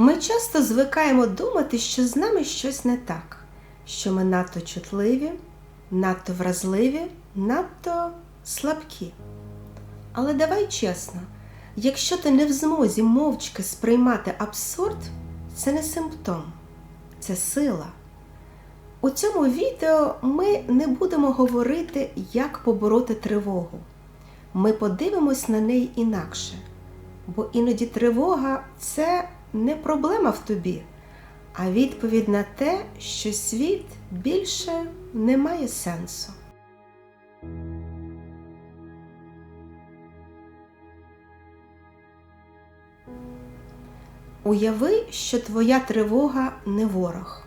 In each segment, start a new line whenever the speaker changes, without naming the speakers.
Ми часто звикаємо думати, що з нами щось не так, що ми надто чутливі, надто вразливі, надто слабкі. Але давай чесно, якщо ти не в змозі мовчки сприймати абсурд, це не симптом, це сила. У цьому відео ми не будемо говорити, як побороти тривогу. Ми подивимось на неї інакше, бо іноді тривога це не проблема в тобі, а відповідь на те, що світ більше не має сенсу. Уяви, що твоя тривога не ворог,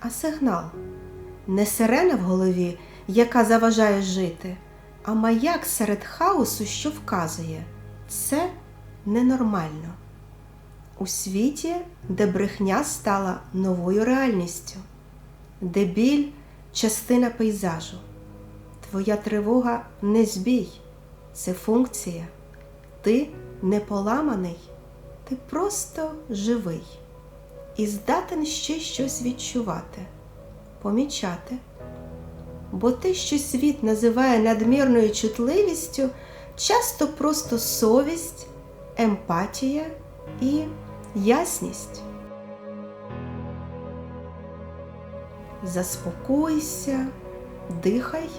а сигнал, не сирена в голові, яка заважає жити, а маяк серед хаосу, що вказує це ненормально. У світі, де брехня стала новою реальністю, де біль частина пейзажу. Твоя тривога не збій, це функція. Ти не поламаний, ти просто живий і здатен ще щось відчувати, помічати. Бо те, що світ називає надмірною чутливістю, часто просто совість, емпатія і ясність. Заспокойся, дихай,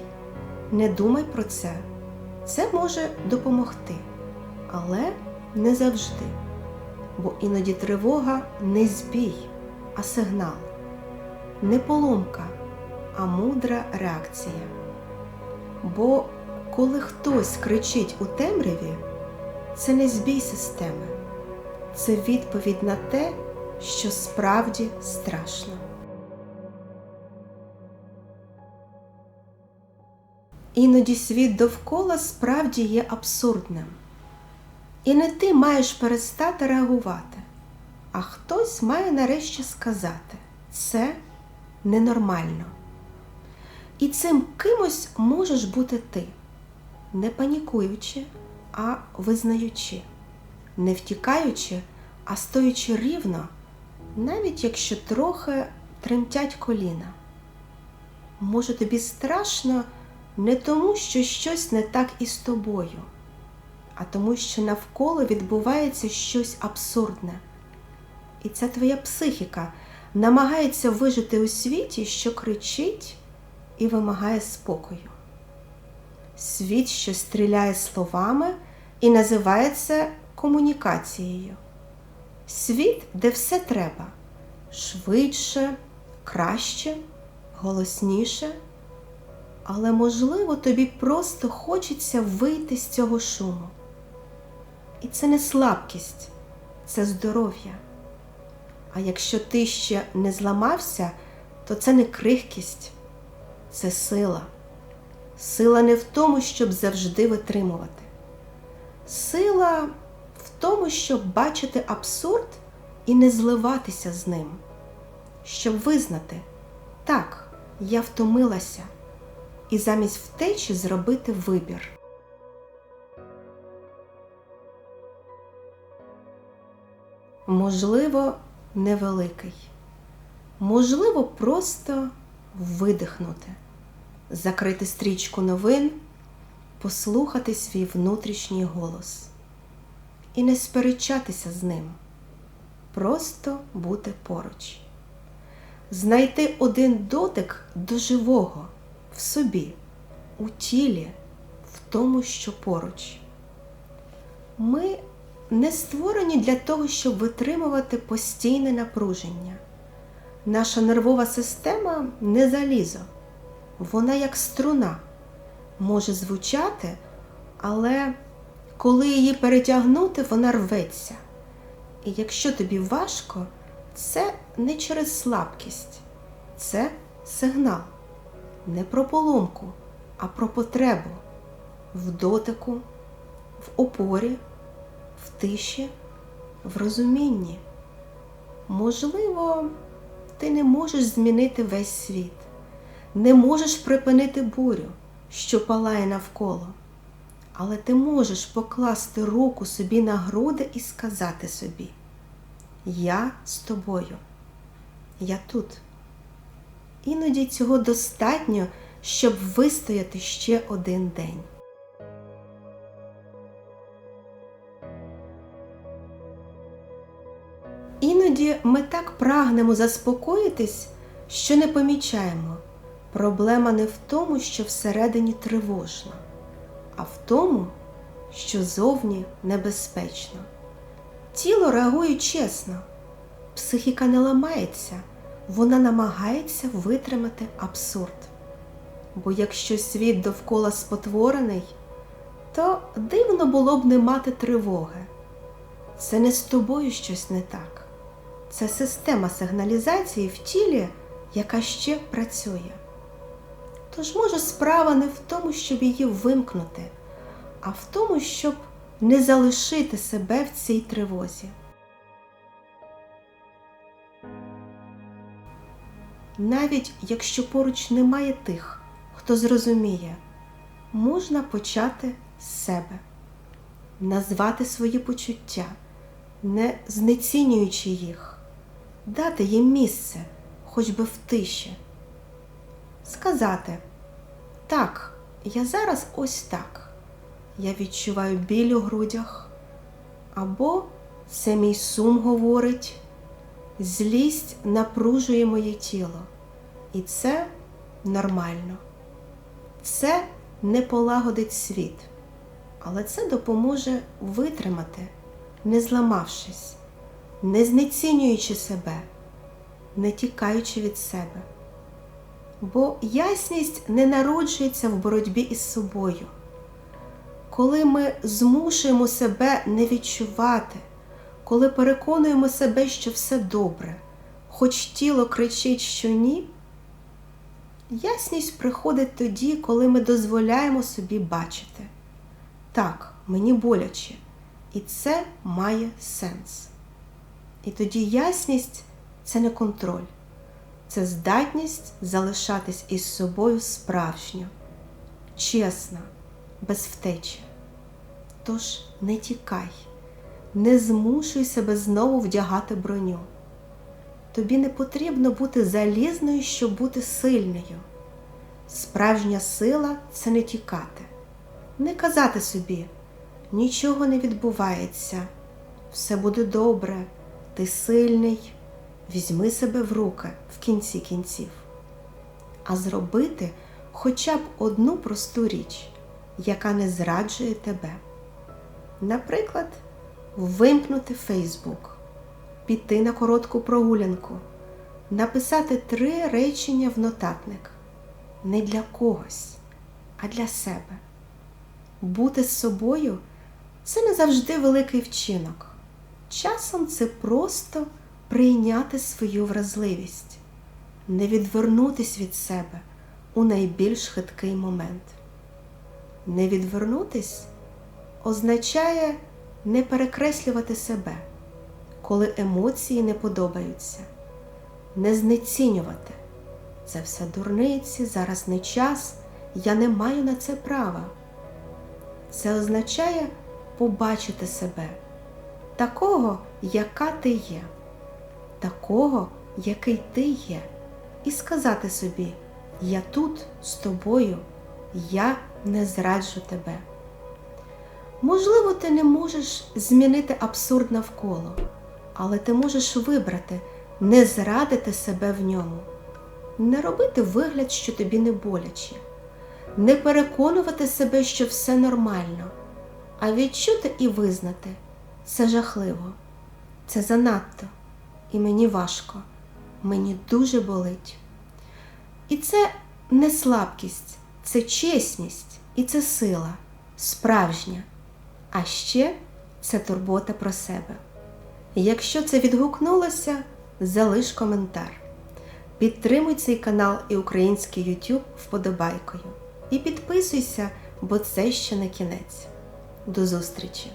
не думай про це. Це може допомогти, але не завжди. Бо іноді тривога не збій, а сигнал, не поломка, а мудра реакція. Бо коли хтось кричить у темряві, це не збій системи, це відповідь на те, що справді страшно. Іноді світ довкола справді є абсурдним. І не ти маєш перестати реагувати, а хтось має нарешті сказати це ненормально. І цим кимось можеш бути ти, не панікуючи, а визнаючи, не втікаючи, а стоючи рівно, навіть якщо трохи тремтять коліна. Може, тобі страшно не тому, що щось не так із тобою, а тому, що навколо відбувається щось абсурдне. І ця твоя психіка намагається вижити у світі, що кричить і вимагає спокою. Світ, що стріляє словами і називається комунікацією. Світ, де все треба швидше, краще, голосніше. Але, можливо, тобі просто хочеться вийти з цього шуму. І це не слабкість, це здоров'я. А якщо ти ще не зламався, то це не крихкість, це сила. Сила не в тому, щоб завжди витримувати. Сила тому, щоб бачити абсурд і не зливатися з ним, щоб визнати, так, я втомилася, і замість втечі зробити вибір. Можливо, невеликий, можливо, просто видихнути, закрити стрічку новин, послухати свій внутрішній голос і не сперечатися з ним, просто бути поруч, знайти один дотик до живого в собі, у тілі, в тому, що поруч. Ми не створені для того, щоб витримувати постійне напруження. Наша нервова система не залізо, вона як струна, може звучати, але коли її перетягнути, вона рветься. І якщо тобі важко, це не через слабкість, це сигнал. Не про поломку, а про потребу в дотику, в опорі, в тиші, в розумінні. Можливо, ти не можеш змінити весь світ, не можеш припинити бурю, що палає навколо, але ти можеш покласти руку собі на груди і сказати собі: Я з тобою. Я тут. Іноді цього достатньо, щоб вистояти ще один день. Іноді ми так прагнемо заспокоїтись, що не помічаємо. Проблема не в тому, що всередині тривожно, а в тому, що зовні небезпечно. Тіло реагує чесно, психіка не ламається, вона намагається витримати абсурд. Бо якщо світ довкола спотворений, то дивно було б не мати тривоги. Це не з тобою щось не так. Це система сигналізації в тілі, яка ще працює. Тож, може, справа не в тому, щоб її вимкнути, а в тому, щоб не залишити себе в цій тривозі. Навіть якщо поруч немає тих, хто зрозуміє, можна почати з себе, назвати свої почуття, не знецінюючи їх, дати їм місце, хоч би в тиші, сказати так, я зараз ось так. Я відчуваю біль у грудях, або це мій сум говорить, злість напружує моє тіло, і це нормально. Це не полагодить світ, але це допоможе витримати, не зламавшись, не знецінюючи себе, не тікаючи від себе. Бо ясність не народжується в боротьбі із собою. Коли ми змушуємо себе не відчувати, коли переконуємо себе, що все добре, хоч тіло кричить, що ні, ясність приходить тоді, коли ми дозволяємо собі бачити. Так, мені боляче, і це має сенс. І тоді ясність це не контроль, це здатність залишатись із собою справжньо, чесно, без втечі. Тож не тікай, не змушуй себе знову вдягати броню. Тобі не потрібно бути залізною, щоб бути сильною. Справжня сила це не тікати, не казати собі, нічого не відбувається, все буде добре, ти сильний, візьми себе в руки в кінці кінців, а зробити хоча б одну просту річ, яка не зраджує тебе. Наприклад, вимкнути Фейсбук, піти на коротку прогулянку, написати три речення в нотатник не для когось, а для себе. Бути з собою це не завжди великий вчинок. Часом це просто прийняти свою вразливість, не відвернутись від себе у найбільш хиткий момент. Не відвернутись означає не перекреслювати себе, коли емоції не подобаються, не знецінювати. Це все дурниці, зараз не час, я не маю на це права. Це означає побачити себе, такого, яка ти є, такого, який ти є, і сказати собі: Я тут з тобою, я не зраджу тебе. Можливо, ти не можеш змінити абсурд навколо, але ти можеш вибрати, не зрадити себе в ньому, не робити вигляд, що тобі не боляче, не переконувати себе, що все нормально, а відчути і визнати це жахливо, це занадто, і мені важко, мені дуже болить. І це не слабкість, це чесність і це сила, справжня. А ще це турбота про себе. Якщо це відгукнулося, залиш коментар. Підтримуй цей канал і український YouTube вподобайкою. І підписуйся, бо це ще не кінець. До зустрічі!